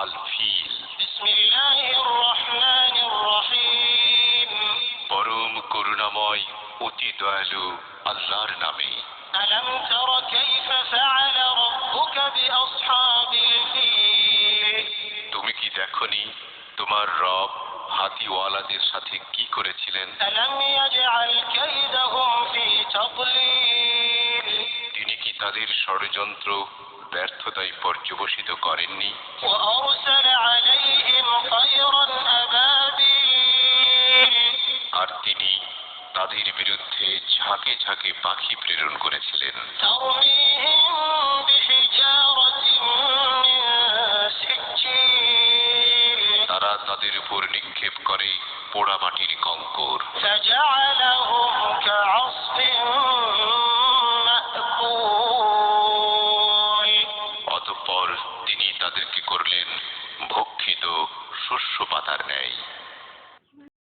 আল feel بسم الله الرحمن الرحيم পরম করুণাময় অতি দয়ালু আল্লাহর নামে ألم تر كيف فعل ربك بأصحاب الفيل তুমি কি দেখনি তোমার রব হাতিওয়ালাদের সাথে কি করেছিলেন ألم يجعل كيدهم في تضليل তিনি কি তাদের ষড়যন্ত্র ব্যর্থতায় পর্যবসিত করেননি। আর তিনি তাদের বিরুদ্ধে ঝাঁকে ঝাঁকে পাখি প্রেরণ করেছিলেন। তারা তাদের উপর নিক্ষেপ করে পোড়ামাটির কঙ্কর। করলেন ভক্ষিত শস্য পাতার ন্যায়।